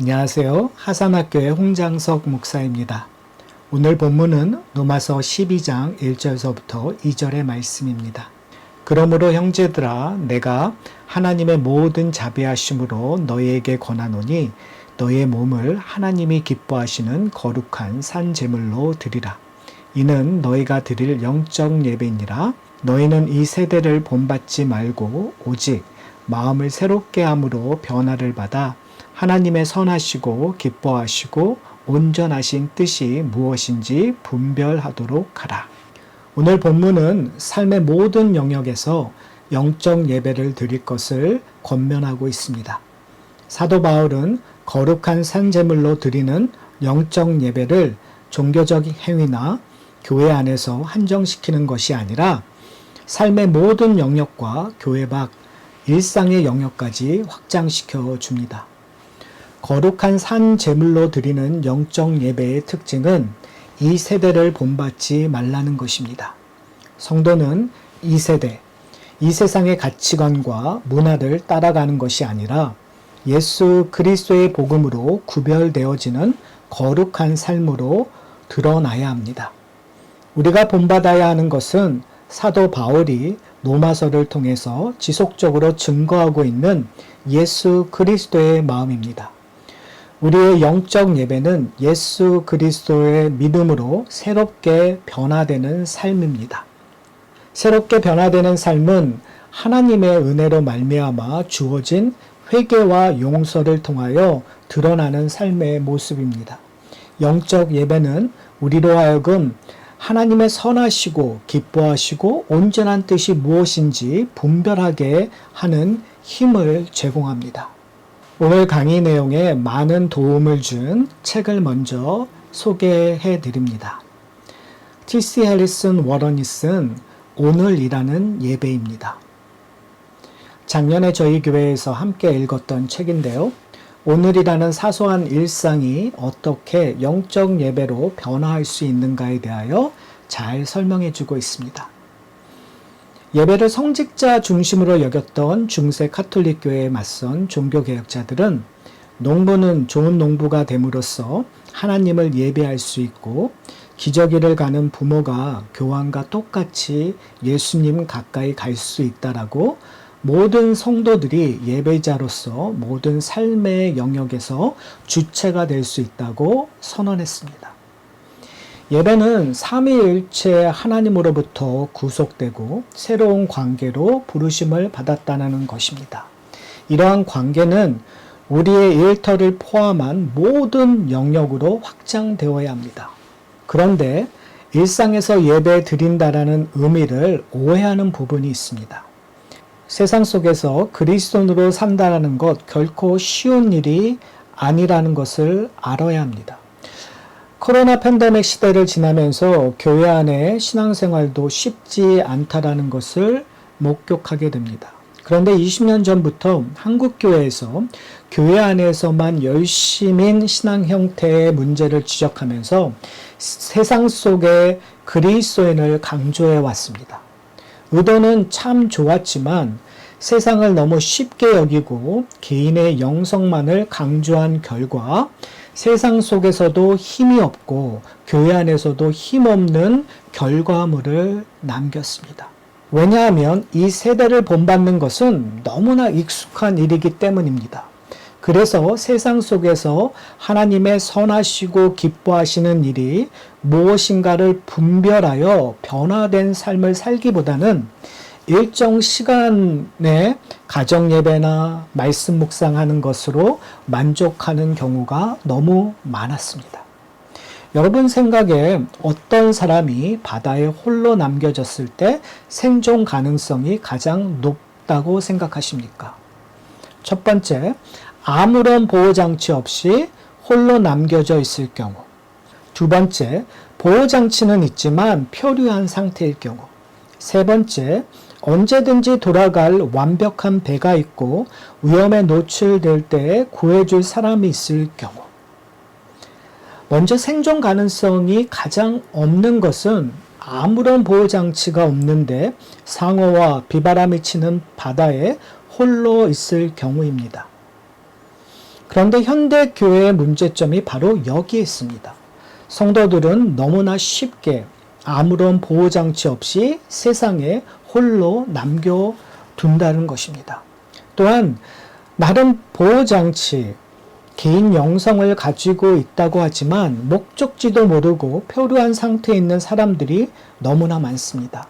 안녕하세요. 하산학교의 홍장석 목사입니다. 오늘 본문은 로마서 12장 1절서부터 2절의 말씀입니다. 그러므로 형제들아 내가 하나님의 모든 자비하심으로 너희에게 권하노니 너희의 몸을 하나님이 기뻐하시는 거룩한 산 제물로 드리라. 이는 너희가 드릴 영적 예배니라. 너희는 이 세대를 본받지 말고 오직 마음을 새롭게 함으로 변화를 받아 하나님의 선하시고 기뻐하시고 온전하신 뜻이 무엇인지 분별하도록 하라. 오늘 본문은 삶의 모든 영역에서 영적 예배를 드릴 것을 권면하고 있습니다. 사도 바울은 거룩한 산제물로 드리는 영적 예배를 종교적 행위나 교회 안에서 한정시키는 것이 아니라 삶의 모든 영역과 교회 밖 일상의 영역까지 확장시켜 줍니다. 거룩한 산 제물로 드리는 영적 예배의 특징은 이 세대를 본받지 말라는 것입니다. 성도는 이 세대, 이 세상의 가치관과 문화를 따라가는 것이 아니라 예수 그리스도의 복음으로 구별되어지는 거룩한 삶으로 드러나야 합니다. 우리가 본받아야 하는 것은 사도 바울이 로마서를 통해서 지속적으로 증거하고 있는 예수 그리스도의 마음입니다. 우리의 영적 예배는 예수 그리스도의 믿음으로 새롭게 변화되는 삶입니다. 새롭게 변화되는 삶은 하나님의 은혜로 말미암아 주어진 회개와 용서를 통하여 드러나는 삶의 모습입니다. 영적 예배는 우리로 하여금 하나님의 선하시고 기뻐하시고 온전한 뜻이 무엇인지 분별하게 하는 힘을 제공합니다. 오늘 강의 내용에 많은 도움을 준 책을 먼저 소개해 드립니다. T.C. 해리슨 워런이 쓴 오늘이라는 예배입니다. 작년에 저희 교회에서 함께 읽었던 책인데요. 오늘이라는 사소한 일상이 어떻게 영적 예배로 변화할 수 있는가에 대하여 잘 설명해 주고 있습니다. 예배를 성직자 중심으로 여겼던 중세 카톨릭 교회에 맞선 종교 개혁자들은 농부는 좋은 농부가 됨으로써 하나님을 예배할 수 있고 기저귀를 가는 부모가 교황과 똑같이 예수님 가까이 갈 수 있다라고 모든 성도들이 예배자로서 모든 삶의 영역에서 주체가 될 수 있다고 선언했습니다. 예배는 삼위일체 하나님으로부터 구속되고 새로운 관계로 부르심을 받았다는 것입니다. 이러한 관계는 우리의 일터를 포함한 모든 영역으로 확장되어야 합니다. 그런데 일상에서 예배 드린다라는 의미를 오해하는 부분이 있습니다. 세상 속에서 그리스도인으로 산다라는 것 결코 쉬운 일이 아니라는 것을 알아야 합니다. 코로나 팬데믹 시대를 지나면서 교회 안에 신앙생활도 쉽지 않다라는 것을 목격하게 됩니다. 그런데 20년 전부터 한국교회에서 교회 안에서만 열심인 신앙 형태의 문제를 지적하면서 세상 속의 그리스도인을 강조해 왔습니다. 의도는 참 좋았지만 세상을 너무 쉽게 여기고 개인의 영성만을 강조한 결과 세상 속에서도 힘이 없고 교회 안에서도 힘없는 결과물을 남겼습니다. 왜냐하면 이 세대를 본받는 것은 너무나 익숙한 일이기 때문입니다. 그래서 세상 속에서 하나님의 선하시고 기뻐하시는 일이 무엇인가를 분별하여 변화된 삶을 살기보다는 일정 시간에 가정 예배나 말씀 묵상하는 것으로 만족하는 경우가 너무 많았습니다. 여러분 생각에 어떤 사람이 바다에 홀로 남겨졌을 때 생존 가능성이 가장 높다고 생각하십니까? 첫 번째, 아무런 보호장치 없이 홀로 남겨져 있을 경우. 두 번째, 보호장치는 있지만 표류한 상태일 경우. 세 번째, 언제든지 돌아갈 완벽한 배가 있고 위험에 노출될 때 구해줄 사람이 있을 경우. 먼저 생존 가능성이 가장 없는 것은 아무런 보호장치가 없는데 상어와 비바람이 치는 바다에 홀로 있을 경우입니다. 그런데 현대 교회의 문제점이 바로 여기에 있습니다. 성도들은 너무나 쉽게 아무런 보호장치 없이 세상에 홀로 남겨둔다는 것입니다. 또한 나름 보호장치, 개인 영성을 가지고 있다고 하지만 목적지도 모르고 표류한 상태에 있는 사람들이 너무나 많습니다.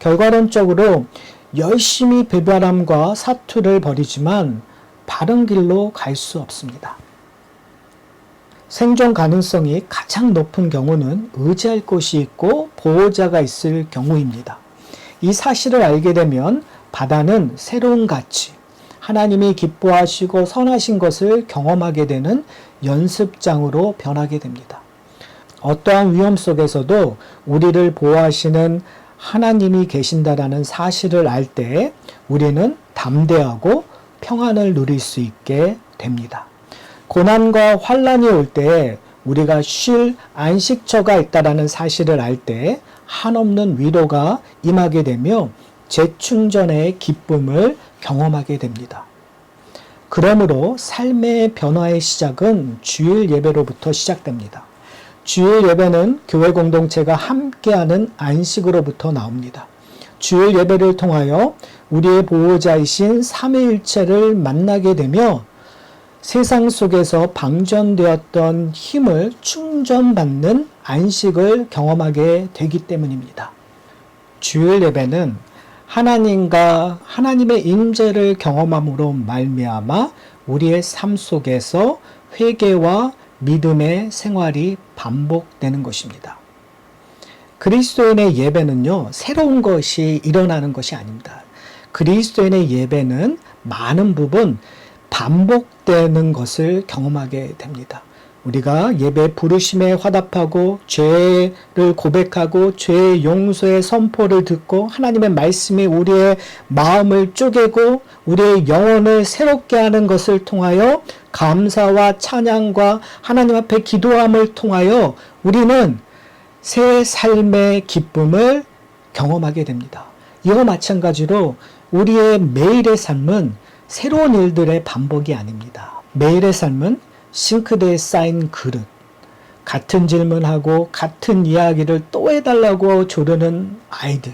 결과론적으로 열심히 배바람과 사투를 벌이지만 바른 길로 갈 수 없습니다. 생존 가능성이 가장 높은 경우는 의지할 곳이 있고 보호자가 있을 경우입니다. 이 사실을 알게 되면 바다는 새로운 가치, 하나님이 기뻐하시고 선하신 것을 경험하게 되는 연습장으로 변하게 됩니다. 어떠한 위험 속에서도 우리를 보호하시는 하나님이 계신다라는 사실을 알 때 우리는 담대하고 평안을 누릴 수 있게 됩니다. 고난과 환란이 올때 우리가 쉴 안식처가 있다라는 사실을 알 때 한없는 위로가 임하게 되며 재충전의 기쁨을 경험하게 됩니다. 그러므로 삶의 변화의 시작은 주일 예배로부터 시작됩니다. 주일 예배는 교회 공동체가 함께하는 안식으로부터 나옵니다. 주일 예배를 통하여 우리의 보호자이신 삼위일체를 만나게 되며 세상 속에서 방전되었던 힘을 충전받는 안식을 경험하게 되기 때문입니다. 주일 예배는 하나님과 하나님의 임재를 경험함으로 말미암아 우리의 삶 속에서 회개와 믿음의 생활이 반복되는 것입니다. 그리스도인의 예배는요, 새로운 것이 일어나는 것이 아닙니다. 그리스도인의 예배는 많은 부분 반복 되는 것을 경험하게 됩니다. 우리가 예배 부르심에 화답하고 죄를 고백하고 죄의 용서의 선포를 듣고 하나님의 말씀이 우리의 마음을 쪼개고 우리의 영혼을 새롭게 하는 것을 통하여 감사와 찬양과 하나님 앞에 기도함을 통하여 우리는 새 삶의 기쁨을 경험하게 됩니다. 이와 마찬가지로 우리의 매일의 삶은 새로운 일들의 반복이 아닙니다. 매일의 삶은 싱크대에 쌓인 그릇, 같은 질문하고 같은 이야기를 또 해달라고 조르는 아이들,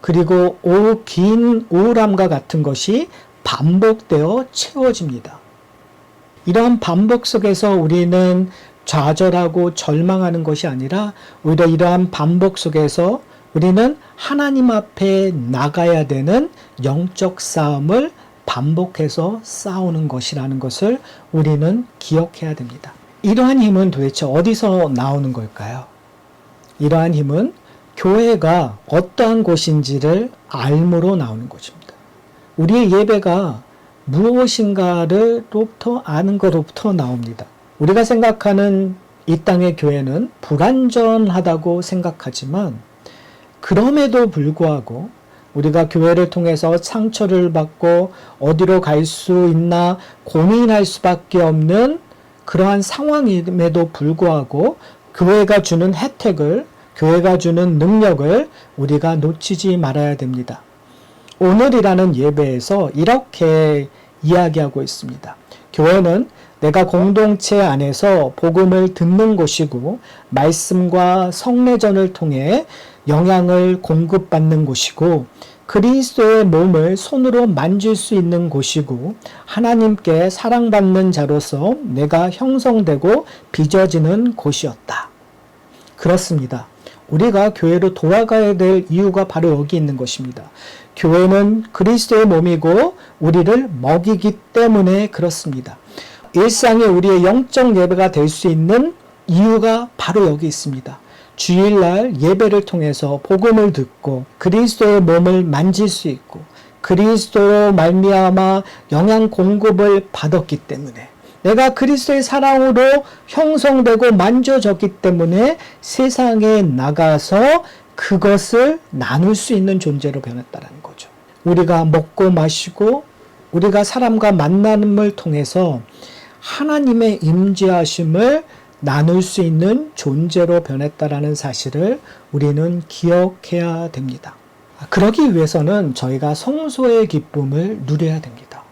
그리고 오, 긴 우울함과 같은 것이 반복되어 채워집니다. 이러한 반복 속에서 우리는 좌절하고 절망하는 것이 아니라 오히려 이러한 반복 속에서 우리는 하나님 앞에 나가야 되는 영적 싸움을 반복해서 싸우는 것이라는 것을 우리는 기억해야 됩니다. 이러한 힘은 도대체 어디서 나오는 걸까요? 이러한 힘은 교회가 어떠한 곳인지를 알므로 나오는 것입니다. 우리의 예배가 무엇인가를로부터 아는 것로부터 나옵니다. 우리가 생각하는 이 땅의 교회는 불완전하다고 생각하지만 그럼에도 불구하고 우리가 교회를 통해서 상처를 받고 어디로 갈 수 있나 고민할 수밖에 없는 그러한 상황임에도 불구하고 교회가 주는 혜택을 교회가 주는 능력을 우리가 놓치지 말아야 됩니다. 오늘이라는 예배에서 이렇게 이야기하고 있습니다. 교회는 내가 공동체 안에서 복음을 듣는 곳이고 말씀과 성례전을 통해 영향을 공급받는 곳이고 그리스도의 몸을 손으로 만질 수 있는 곳이고 하나님께 사랑받는 자로서 내가 형성되고 빚어지는 곳이었다. 그렇습니다. 우리가 교회로 돌아가야 될 이유가 바로 여기 있는 것입니다. 교회는 그리스도의 몸이고 우리를 먹이기 때문에 그렇습니다. 일상에 우리의 영적 예배가 될 수 있는 이유가 바로 여기 있습니다. 주일날 예배를 통해서 복음을 듣고 그리스도의 몸을 만질 수 있고 그리스도로 말미암아 영양 공급을 받았기 때문에 내가 그리스도의 사랑으로 형성되고 만져졌기 때문에 세상에 나가서 그것을 나눌 수 있는 존재로 변했다는 거죠. 우리가 먹고 마시고 우리가 사람과 만남을 통해서 하나님의 임재하심을 나눌 수 있는 존재로 변했다라는 사실을 우리는 기억해야 됩니다. 그러기 위해서는 저희가 성소의 기쁨을 누려야 됩니다.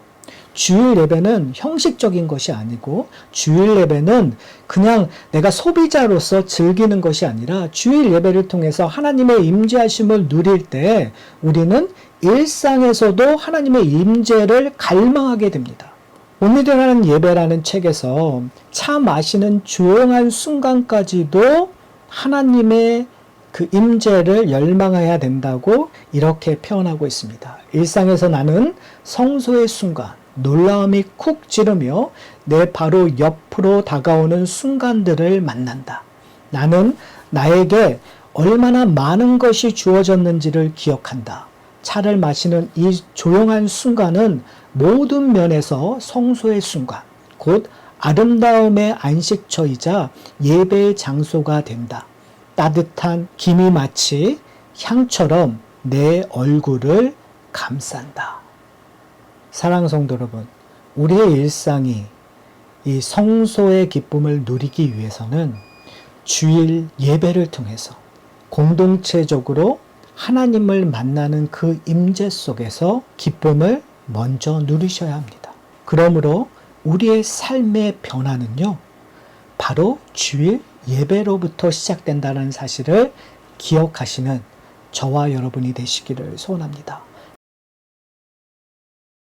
주일 예배는 형식적인 것이 아니고 주일 예배는 그냥 내가 소비자로서 즐기는 것이 아니라 주일 예배를 통해서 하나님의 임재하심을 누릴 때 우리는 일상에서도 하나님의 임재를 갈망하게 됩니다. 오늘이라는 예배라는 책에서 차 마시는 조용한 순간까지도 하나님의 그 임재를 열망해야 된다고 이렇게 표현하고 있습니다. 일상에서 나는 성소의 순간, 놀라움이 쿡 찌르며 내 바로 옆으로 다가오는 순간들을 만난다. 나는 나에게 얼마나 많은 것이 주어졌는지를 기억한다. 차를 마시는 이 조용한 순간은 모든 면에서 성소의 순간, 곧 아름다움의 안식처이자 예배의 장소가 된다. 따뜻한 김이 마치 향처럼 내 얼굴을 감싼다. 사랑 성도 여러분, 우리의 일상이 이 성소의 기쁨을 누리기 위해서는 주일 예배를 통해서 공동체적으로 하나님을 만나는 그 임재 속에서 기쁨을 먼저 누리셔야 합니다. 그러므로 우리의 삶의 변화는요, 바로 주일 예배로부터 시작된다는 사실을 기억하시는 저와 여러분이 되시기를 소원합니다.